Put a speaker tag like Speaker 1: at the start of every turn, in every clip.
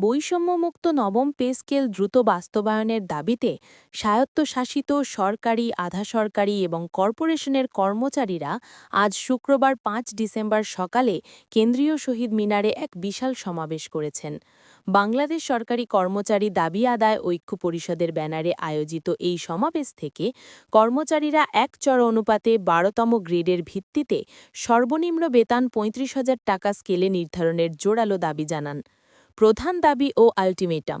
Speaker 1: বৈষম্যমুক্ত নবম pay scale দ্রুত বাস্তবায়নের দাবিতে স্বায়ত্তশাসিত সরকারি আধা সরকারি এবং কর্পোরেশনের কর্মচারীরা আজ শুক্রবার পাঁচ ডিসেম্বর সকালে কেন্দ্রীয় শহীদ মিনারে এক বিশাল সমাবেশ করেছেন। বাংলাদেশ সরকারি কর্মচারী দাবি আদায় ঐক্য পরিষদের ব্যানারে আয়োজিত এই সমাবেশ থেকে কর্মচারীরা এক চর অনুপাতে বারোতম গ্রেডের ভিত্তিতে সর্বনিম্ন বেতন পঁয়ত্রিশ হাজার টাকা স্কেলে নির্ধারণের জোরালো দাবি জানান। প্রধান দাবি ও আলটিমেটাম।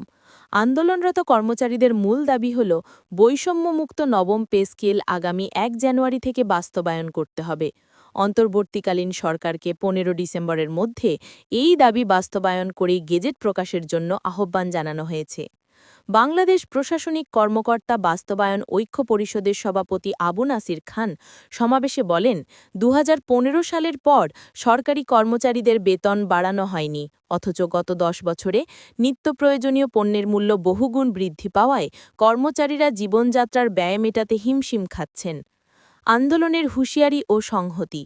Speaker 1: আন্দোলনরত কর্মচারীদের মূল দাবি হল, বৈষম্যমুক্ত নবম পে স্কেল আগামী এক জানুয়ারি থেকে বাস্তবায়ন করতে হবে। অন্তর্বর্তীকালীন সরকারকে পনেরো ডিসেম্বরের মধ্যে এই দাবি বাস্তবায়ন করে গেজেট প্রকাশের জন্য আহ্বান জানানো হয়েছে। বাংলাদেশ প্রশাসনিক কর্মকর্তা বাস্তবায়ন ঐক্য পরিষদের সভাপতি আবু নাসির খান সমাবেশে বলেন দু হাজার পনেরো সালের পর সরকারি কর্মচারীদের বেতন বাড়ানো হয়নি, অথচ গত দশ বছরে নিত্য প্রয়োজনীয় পণ্যের মূল্য বহুগুণ বৃদ্ধি পাওয়ায় কর্মচারীরা জীবনযাত্রার ব্যয় মেটাতে হিমশিম খাচ্ছেন। আন্দোলনের হুঁশিয়ারি ও সংহতি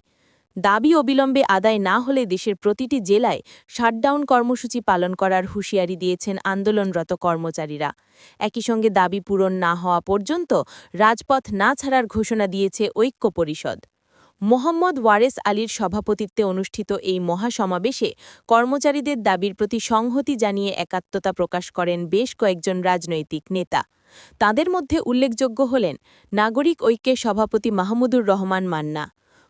Speaker 1: দাবি অবিলম্বে আদায় না হলে দেশের প্রতিটি জেলায় শাটডাউন কর্মসূচি পালন করার হুঁশিয়ারি দিয়েছেন আন্দোলনরত কর্মচারীরা। একই সঙ্গে দাবি পূরণ না হওয়া পর্যন্ত রাজপথ না ছাড়ার ঘোষণা দিয়েছে ঐক্য পরিষদ। মোহাম্মদ ওয়ারেস আলীর সভাপতিত্বে অনুষ্ঠিত এই মহাসমাবেশে কর্মচারীদের দাবির প্রতি সংহতি জানিয়ে একাত্মতা প্রকাশ করেন বেশ কয়েকজন রাজনৈতিক নেতা। তাদের মধ্যে উল্লেখযোগ্য হলেন, নাগরিক ঐক্যের সভাপতি মাহমুদুর রহমান মান্না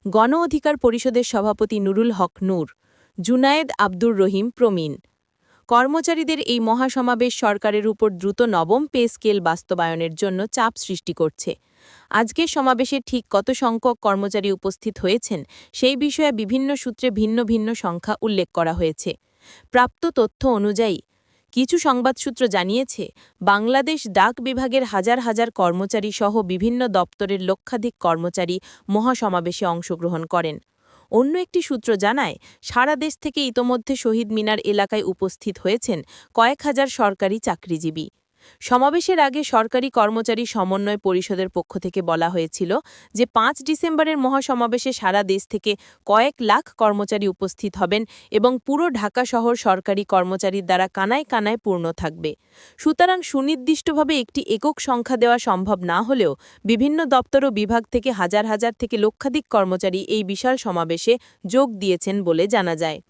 Speaker 1: গণ অধিকার পরিষদের সভাপতি নুরুল হক নূর, জুনায়েদ আব্দুর রহিম প্রমিন কর্মচারীদের এই মহাসমাবেশ সরকারের উপর দ্রুত নবম পে স্কেল বাস্তবায়নের জন্য চাপ সৃষ্টি করছে। আজকের সমাবেশে ঠিক কত সংখ্যক কর্মচারী উপস্থিত হয়েছেন সেই বিষয়ে বিভিন্ন সূত্রে ভিন্ন ভিন্ন সংখ্যা উল্লেখ করা হয়েছে। প্রাপ্ত তথ্য অনুযায়ী কিছু সংবাদসূত্র জানিয়েছে, বাংলাদেশ ডাক বিভাগের হাজার হাজার কর্মচারী সহ বিভিন্ন দপ্তরের লক্ষাধিক কর্মচারী মহাসমাবেশে অংশগ্রহণ করেন। অন্য একটি সূত্র জানায়, সারা দেশ থেকে ইতোমধ্যে শহীদ মিনার এলাকায় উপস্থিত হয়েছেন কয়েক হাজার সরকারি চাকরিজীবী। সমাবেশের আগে সরকারি কর্মচারী সমন্বয় পরিষদের পক্ষ থেকে বলা হয়েছিল যে পাঁচ ডিসেম্বরের মহাসমাবেশে সারা দেশ থেকে কয়েক লাখ কর্মচারী উপস্থিত হবেন এবং পুরো ঢাকা শহর সরকারি কর্মচারীর দ্বারা কানায় কানায় পূর্ণ থাকবে। সুতরাং সুনির্দিষ্টভাবে একটি একক সংখ্যা দেওয়া সম্ভব না হলেও বিভিন্ন দপ্তর ও বিভাগ থেকে হাজার হাজার থেকে লক্ষাধিক কর্মচারী এই বিশাল সমাবেশে যোগ দিয়েছেন বলে জানা যায়।